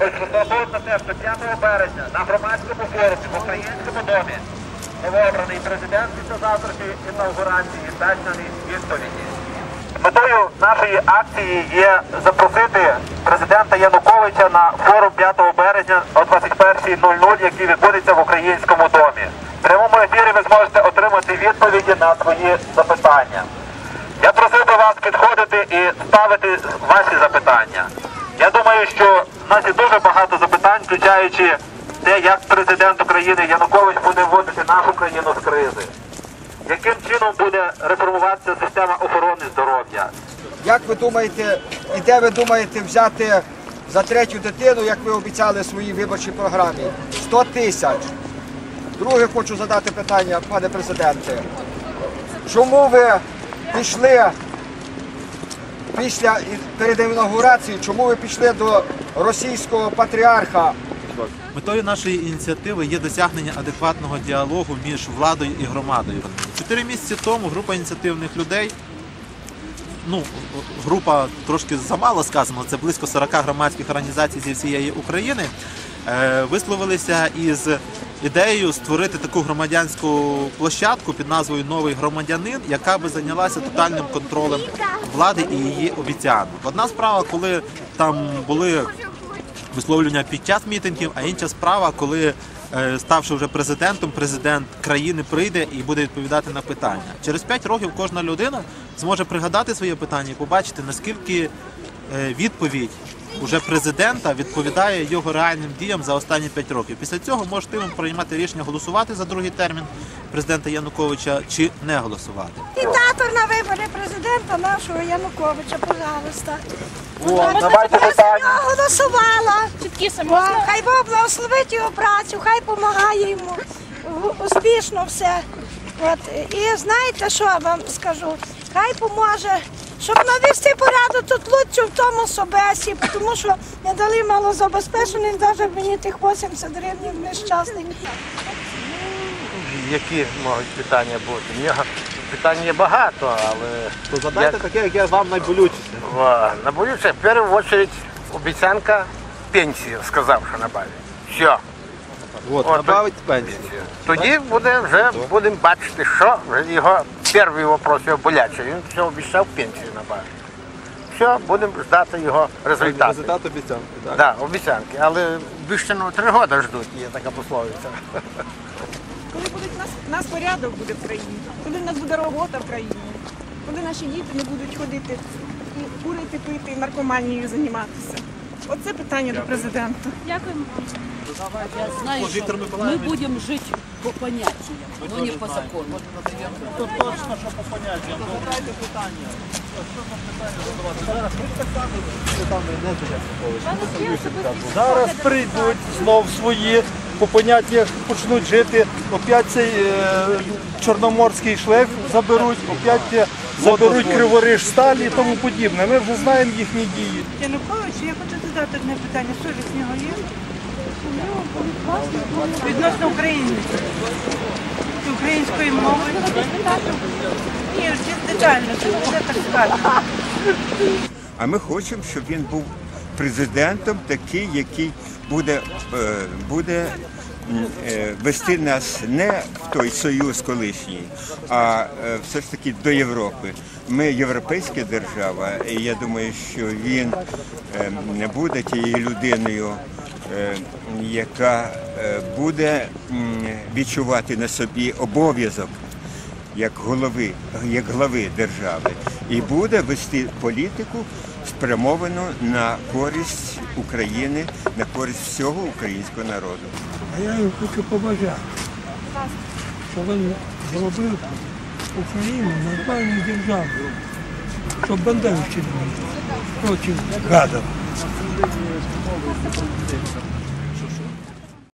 На те, що 5 березня на громадському форумі в Українському домі новообраний президент після завтрашньої інаугурації дасть відповіді. Метою нашої акції є запросити президента Януковича на форум 5 березня о 21.00, який відбудеться в Українському домі. В прямому ефірі ви зможете отримати відповіді на свої запитання. Я просив би вас підходити і ставити ваші запитання. Я думаю, що нас є дуже багато запитань, включаючи те, як президент України Янукович буде вводити нашу країну з кризи. Яким чином буде реформуватися система охорони здоров'я? Як ви думаєте, і де ви думаєте взяти за третю дитину, як ви обіцяли в своїй виборчій програмі? 100 тисяч. Друге хочу задати питання, пане президенте. Чому ви пішли після перед інаугурацією, чому ви пішли до російського патріарха Метою нашої ініціативи є досягнення адекватного діалогу між владою і громадою. Чотири місяці тому група ініціативних людей, ну група трошки замало сказано, це близько 40 громадських організацій зі всієї України, е, висловилися із ідеєю створити таку громадянську площадку під назвою Новий громадянин, яка би зайнялася тотальним контролем влади і її обіцянок. Одна справа, коли там були висловлювання під час мітингів, а інша справа, коли е, ставши вже президентом, президент країни прийде і буде відповідати на питання. Через 5 років кожна людина зможе пригадати своє питання і побачити, наскільки е, відповідь уже президента відповідає його реальним діям за останні 5 років. Після цього можете приймати рішення голосувати за другий термін президента Януковича чи не голосувати. Кандидатор на вибори президента нашого Януковича, пожалуйста. О, давайте Я за питання. нього голосувала. Чіткі Бо Хай Бог благословить його працю, хай допомагає йому. Успішно все. От. І знаєте, що я вам скажу? Хай поможе, щоб навести порядок тут лучше в тому собесі, тому що не дали малозабезпечених, навіть мені тих 80 гривень нещасних. Які можуть питання бути? Нього питань є багато, але То задайте таке, яке вам найболючіше. набудеться в першу чергу обіцянка пенсії, сказав, що набавить. Все. От, От, добавить пенсію. Тоді буде вже будемо бачити, що вже його перший вопрос його болячий. Він все обіцяв пенсію набавити. Все, будемо ждати його результати. Результат обіцянки, так? Да, обіцянки. Але обіцяно три роки ждуть, є така пословиця. Коли буде у нас, у нас порядок буде в країні, коли в нас буде робота в країні, коли наші діти не будуть ходити курити, пити, і наркоманією займатися. Оце питання до президента. Дякуємо. Я знаю, что мы будем жить по понятиям, но не по закону. Зараз прийдуть знов свої, по поняттях почнуть жити, опять цей е, чорноморський шлейф заберуть, опять е, заберуть кривориж сталі і тому подібне. Ми вже знаємо їхні дії. Янукович, я хочу задати одне питання. Совість в нього є? Відносно України. Української мови. Ні, детально, це вже так сказати. А ми хочемо, щоб він був президентом такий, який буде, е, буде вести нас не в той союз колишній, а е, все ж таки до Європи. Ми європейська держава, і я думаю, що він е, не буде тією людиною, е, яка е, буде відчувати на собі обов'язок як голови, як глави держави, і буде вести політику спрямовану на користь України, на користь всього українського народу. А я їм хочу побажати, щоб він зробив Україну нормальною державою, щоб бандерівщини проти гадів.